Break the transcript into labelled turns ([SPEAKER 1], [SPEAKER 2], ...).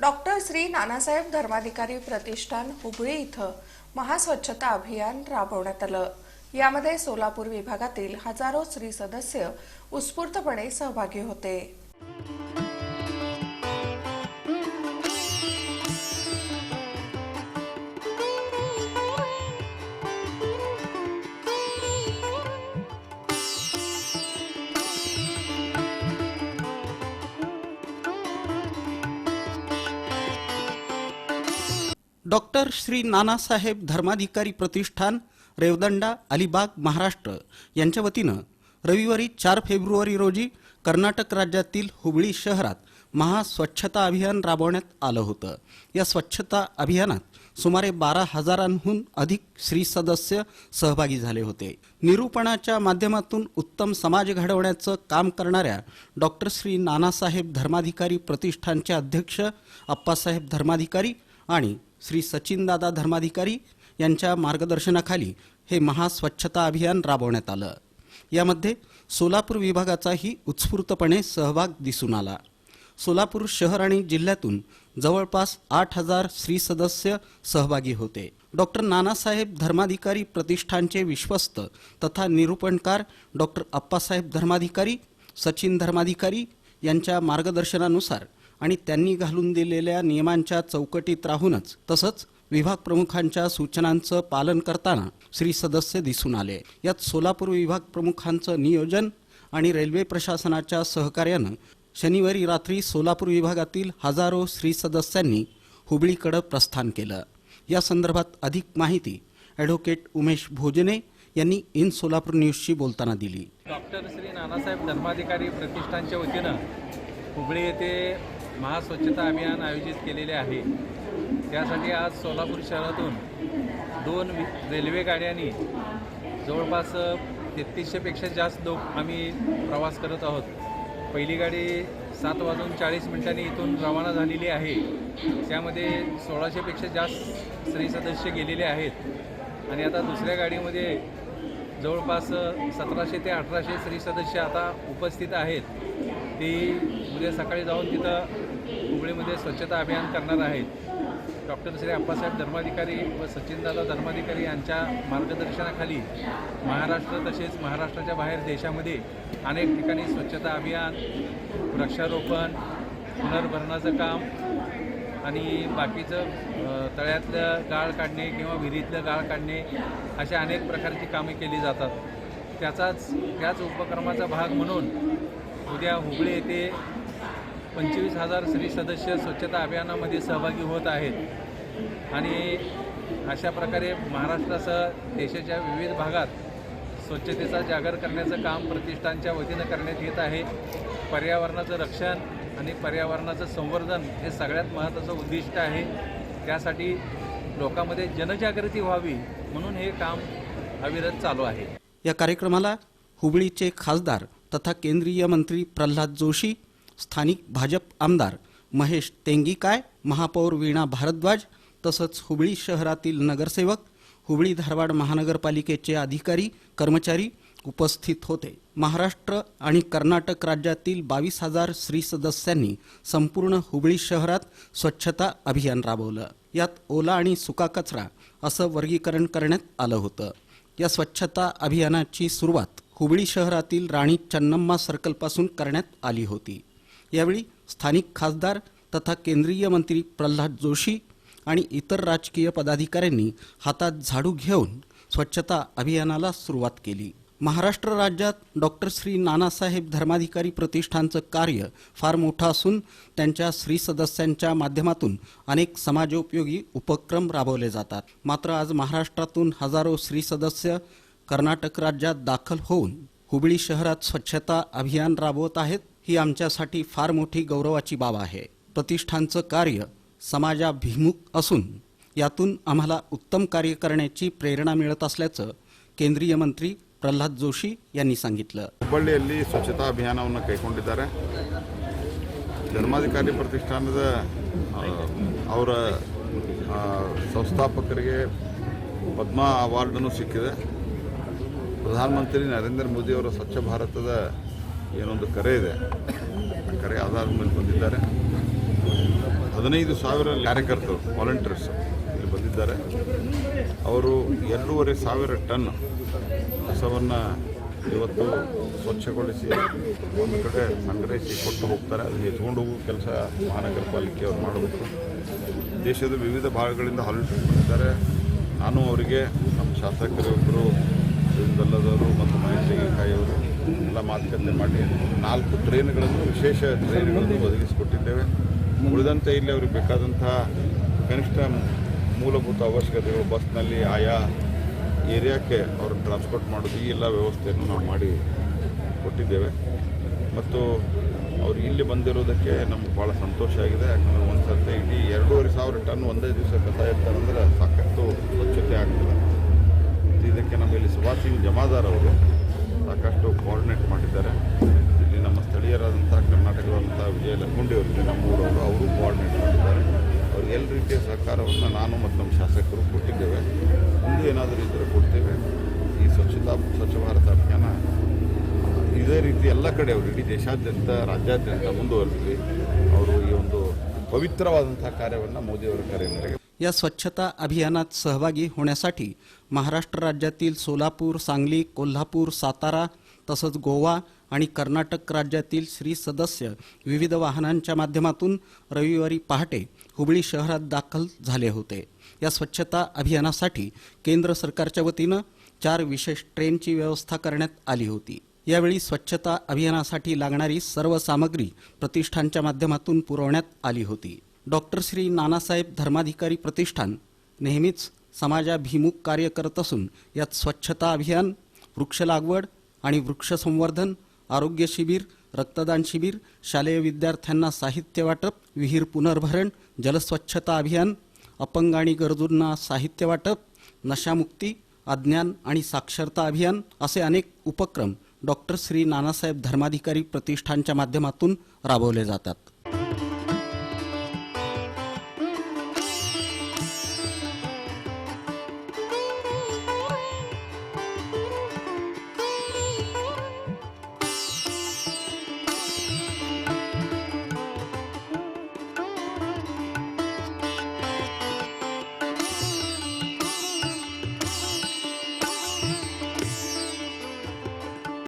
[SPEAKER 1] Doctor Shri Nanasaheb Dharmadhikari Pratishthan Hubli इथं महास्वच्छता अभियान राबवण्यात आलं. यामध्ये सोलापूर विभागातील हजारो स्त्री सदस्य उत्स्फूर्तपणे सहभागी होते.
[SPEAKER 2] डॉक्टर श्री नानासाहेब धर्माधिकारी प्रतिष्ठान रेवदंडा अलिबाग महाराष्ट्र यांच्या वतीनं रविवारी चार फेब्रुवारी रोजी कर्नाटक राज्यातील हुबळी शहरात महास्वच्छता अभियान राबवण्यात आलं होतं. या स्वच्छता अभियानात सुमारे बारा हजारांहून अधिक श्री सदस्य सहभागी झाले होते. निरूपणाच्या माध्यमातून उत्तम समाज घडवण्याचं काम करणाऱ्या डॉक्टर श्री नानासाहेब धर्माधिकारी प्रतिष्ठानचे अध्यक्ष अप्पासाहेब धर्माधिकारी आणि श्री सचिनदादा धर्माधिकारी यांच्या मार्गदर्शनाखाली हे महास्वच्छता अभियान राबवण्यात आलं. यामध्ये सोलापूर विभागाचाही उत्स्फूर्तपणे सहभाग दिसून आला. सोलापूर शहर आणि जिल्ह्यातून जवळपास आठ हजार स्त्री सदस्य सहभागी होते. डॉक्टर नानासाहेब धर्माधिकारी प्रतिष्ठानचे विश्वस्त तथा निरूपणकार डॉक्टर अप्पासाहेब धर्माधिकारी सचिन धर्माधिकारी यांच्या मार्गदर्शनानुसार आणि त्यांनी घालून दिलेल्या नियमांच्या चौकटीत राहूनच तसंच विभाग प्रमुखांच्या सूचनांचं पालन करताना श्री सदस्य दिसून आले. यात सोलापूर विभाग प्रमुखांचं नियोजन आणि रेल्वे प्रशासनाच्या सहकार्यानं शनिवारी रात्री सोलापूर विभागातील हजारो स्त्री सदस्यांनी हुबळीकडं प्रस्थान केलं. या संदर्भात अधिक माहिती ॲडव्होकेट उमेश भोजने यांनी इन सोलापूर न्यूजशी बोलताना दिली.
[SPEAKER 3] डॉक्टर श्री नानासाहेब धर्माधिकारी प्रतिष्ठानच्या वतीनं हुबळी येथे महास्वच्छता अभियान आयोजित केलेले आहे. त्यासाठी आज सोलापूर शहरातून दोन वि- रेल्वे गाड्यांनी जवळपास तेहतीसशेपेक्षा जास्त लोक आम्ही प्रवास करत आहोत. पहिली गाडी सात वाजून चाळीस मिनिटांनी इथून रवाना झालेली आहे. त्यामध्ये सोळाशेपेक्षा जास्त स्त्री सदस्य गेलेले आहेत. आणि आता दुसऱ्या गाडीमध्ये जवळपास सतराशे ते अठराशे स्त्री सदस्य आता उपस्थित आहेत. ती उद्या सकाळी जाऊन तिथं हुबळीमध्ये स्वच्छता अभियान करणार आहेत. डॉक्टर श्री अप्पासाहेब धर्माधिकारी व सचिनदादा धर्माधिकारी यांच्या मार्गदर्शनाखाली महाराष्ट्र तसेच महाराष्ट्राच्या बाहेर देशामध्ये अनेक ठिकाणी स्वच्छता अभियान वृक्षारोपण पुनर्भरणाचं काम आणि बाकीचं तळ्यातलं गाळ काढणे किंवा विहिरीतलं गाळ काढणे अशा अनेक प्रकारची कामे केली जातात. त्याचाच त्याच उपक्रमाचा भाग म्हणून उद्या हुबळी येथे पंचवीस हजार स्त्री सदस्य स्वच्छता अभियानामध्ये सहभागी होत आहेत. आणि अशा प्रकारे महाराष्ट्रासह देशाच्या विविध भागात स्वच्छतेचा जागर करण्याचं काम प्रतिष्ठानच्या वतीनं करण्यात येत आहे. पर्यावरणाचं रक्षण आणि पर्यावरणाचं संवर्धन हे सगळ्यात महत्त्वाचं उद्दिष्ट आहे. त्यासाठी लोकांमध्ये जनजागृती व्हावी म्हणून हे काम अविरत चालू आहे.
[SPEAKER 2] या कार्यक्रमाला हुबळीचे खासदार तथा केंद्रीय मंत्री प्रल्हाद जोशी स्थानिक भाजप आमदार महेश तेंगीकाय महापौर वीणा भारद्वाज तसंच हुबळी शहरातील नगरसेवक हुबळी धारवाड महानगरपालिकेचे अधिकारी कर्मचारी उपस्थित होते. महाराष्ट्र आणि कर्नाटक राज्यातील बावीस हजार स्त्री सदस्यांनी संपूर्ण हुबळी शहरात स्वच्छता अभियान राबवलं. यात ओला आणि सुका कचरा असं वर्गीकरण करण्यात आलं होतं. या स्वच्छता अभियानाची सुरुवात हुबळी शहरातील राणी चन्नम्मा सर्कलपासून करण्यात आली होती. यावेळी स्थानिक खासदार तथा केंद्रीय मंत्री प्रल्हाद जोशी आणि इतर राजकीय पदाधिकाऱ्यांनी हातात झाडू घेऊन स्वच्छता अभियानाला सुरुवात केली. महाराष्ट्र राज्यात डॉक्टर श्री नानासाहेब धर्माधिकारी प्रतिष्ठानचं कार्य फार मोठं असून त्यांच्या स्त्री सदस्यांच्या माध्यमातून अनेक समाजोपयोगी उपक्रम राबवले जातात. मात्र आज महाराष्ट्रातून हजारो स्त्री सदस्य कर्नाटक राज्यात दाखल होऊन हुबळी शहरात स्वच्छता अभियान राबवत आहेत. ही आमच्यासाठी फार मोठी गौरवाची बाब आहे प्रतिष्ठानचं कार्य समाजाभिमुख असून यातून आम्हाला उत्तम कार्य करण्याची प्रेरणा मिळत असल्याचं केंद्रीय मंत्री ಪ್ರಹ್ಲಾದ್ ಜೋಶಿ यांनी सांगितलं
[SPEAKER 4] ಹುಬ್ಬಳ್ಳಿಯಲ್ಲಿ ಸ್ವಚ್ಛತಾ ಅಭಿಯಾನವನ್ನು ಕೈಗೊಂಡಿದ್ದಾರೆ ಧರ್ಮಾಧಿಕಾರಿ ಪ್ರತಿಷ್ಠಾನದ ಆ, ಅವರ ಆ, ಸಂಸ್ಥಾಪಕರಿಗೆ ಪದ್ಮ ಅವಾರ್ಡನ್ನು ಸಿಕ್ಕಿದೆ ಪ್ರಧಾನಮಂತ್ರಿ ನರೇಂದ್ರ ಮೋದಿಯವರ ಸ್ವಚ್ಛ ಭಾರತದ ಏನೊಂದು ಕರೆ ಇದೆ. ಕರೆ ಆಧಾರದ ಮೇಲೆ ಬಂದಿದ್ದಾರೆ. ಹದಿನೈದು ಸಾವಿರ ಕಾರ್ಯಕರ್ತರು ವಾಲಂಟಿಯರ್ಸ್ ಇಲ್ಲಿ ಬಂದಿದ್ದಾರೆ. ಅವರು ಎರಡೂವರೆ ಸಾವಿರ ಟನ್ ಕಸವನ್ನು ಇವತ್ತು ಸ್ವಚ್ಛಗೊಳಿಸಿ ಒಂದು ಕಡೆ ಸಂಗ್ರಹಿಸಿ ಕೊಟ್ಟು ಹೋಗ್ತಾರೆ. ಅದನ್ನು ಎತ್ಕೊಂಡು ಹೋಗೋ ಕೆಲಸ ಮಹಾನಗರ ಪಾಲಿಕೆ ಅವ್ರು ಮಾಡಬೇಕು. ದೇಶದ ವಿವಿಧ ಭಾಗಗಳಿಂದ ಬಂದಿದ್ದಾರೆ. ನಾನು ಅವರಿಗೆ ನಮ್ಮ ಶಾಸಕರೊಬ್ಬರು ಬೆಲ್ಲದವರು ಮತ್ತು ಮಹೇಶ್ ತೆಂಗಿನಕಾಯಿ ಅವರು ಎಲ್ಲ ಮಾತುಕತೆ ಮಾಡಿ ನಾಲ್ಕು ಟ್ರೈನ್ಗಳನ್ನು, ವಿಶೇಷ ಟ್ರೈನ್ಗಳನ್ನು ಒದಗಿಸಿಕೊಟ್ಟಿದ್ದೇವೆ. ಉಳಿದಂತೆ ಇಲ್ಲಿ ಅವ್ರಿಗೆ ಬೇಕಾದಂತಹ ಕನಿಷ್ಠ ಮೂಲಭೂತ ಅವಶ್ಯಕತೆಗಳು ಬಸ್ನಲ್ಲಿ ಆಯಾ ಏರಿಯಾಕ್ಕೆ ಅವರು ಟ್ರಾನ್ಸ್ಪೋರ್ಟ್ ಮಾಡೋದು ಈ ಎಲ್ಲ ವ್ಯವಸ್ಥೆಯನ್ನು ನಾವು ಮಾಡಿ ಕೊಟ್ಟಿದ್ದೇವೆ. ಮತ್ತು ಅವರು ಇಲ್ಲಿ ಬಂದಿರೋದಕ್ಕೆ ನಮ್ಗೆ ಭಾಳ ಸಂತೋಷ ಆಗಿದೆ. ಯಾಕಂದರೆ ಒಂದು ಸರ್ತಿ ಇಡೀ ಎರಡೂವರೆ ಸಾವಿರ ಟನ್ ಒಂದೇ ದಿವಸ ಕಸ ಇರ್ತಾರಂದ್ರೆ ಸಾಕಷ್ಟು ಸ್ವಚ್ಛತೆ ಆಗ್ತದೆ. ಇದಕ್ಕೆ ನಮ್ಮಲ್ಲಿ ಸುಭಾಷ್ ಸಿಂಗ್ ಜಮಾದಾರ್ ಅವರು ಸಾಕಷ್ಟು ಕೋಆರ್ಡಿನೇಟ್ ಮಾಡಿದ್ದಾರೆ. ಇಲ್ಲಿ ನಮ್ಮ ಸ್ಥಳೀಯರಾದಂಥ ಕರ್ನಾಟಕದಂಥ ವಿಜಯ ಲಕ್ಕುಂಡಿ ಅವರಿಗೆ ನಮ್ಮ ಊರವರು, ಅವರು ಕೋಆರ್ಡಿನೇಟ್ ಮಾಡಿದ್ದಾರೆ. ಅವ್ರಿಗೆ ಎಲ್ಲ ರೀತಿಯ ಸಹಕಾರವನ್ನು ನಾನು ಮತ್ತು ನಮ್ಮ ಶಾಸಕರು ಕೊಟ್ಟಿದ್ದೇವೆ. ಮುಂದೆ ಏನಾದರೂ ಇದ್ದರೆ ಕೊಡ್ತೇವೆ. ಈ ಸ್ವಚ್ಛತಾ, ಸ್ವಚ್ಛ ಭಾರತ ಅಭಿಯಾನ, ಇದೇ ರೀತಿ ಎಲ್ಲ ಕಡೆ ಅವರು ಇಡೀ ದೇಶಾದ್ಯಂತ, ರಾಜ್ಯಾದ್ಯಂತ ಮುಂದುವರಿಸಲಿ ಅವರು ಈ ಒಂದು ಪವಿತ್ರವಾದಂಥ ಕಾರ್ಯವನ್ನು ಮೋದಿಯವರ ಕರೆ ಮೇರೆಗೆ
[SPEAKER 2] या स्वच्छता अभियानात सहभागी होण्यासाठी महाराष्ट्र राज्यातील सोलापूर सांगली कोल्हापूर सातारा तसंच गोवा आणि कर्नाटक राज्यातील श्री सदस्य विविध वाहनांच्या माध्यमातून रविवारी पहाटे हुबळी शहरात दाखल झाले होते. या स्वच्छता अभियानासाठी केंद्र सरकारच्या वतीनं चार विशेष ट्रेनची व्यवस्था करण्यात आली होती. यावेळी स्वच्छता अभियानासाठी लागणारी सर्व सामग्री प्रतिष्ठानच्या माध्यमातून पुरवण्यात आली होती. डॉक्टर श्री नानासाहेब धर्माधिकारी प्रतिष्ठान नेहमीच समाजाभिमुख कार्य करत असून यात स्वच्छता अभियान वृक्ष लागवड आणि वृक्ष संवर्धन आरोग्य शिबिर रक्तदान शिबिर शालेय विद्यार्थ्यांना साहित्य वाटप विहीर पुनर्भरण जलस्वच्छता अभियान अपंग आणि गरजूंना साहित्य वाटप नशामुक्ती अज्ञान आणि साक्षरता अभियान असे अनेक उपक्रम डॉक्टर श्री नानासाहेब धर्माधिकारी प्रतिष्ठानच्या माध्यमातून राबवले जातात.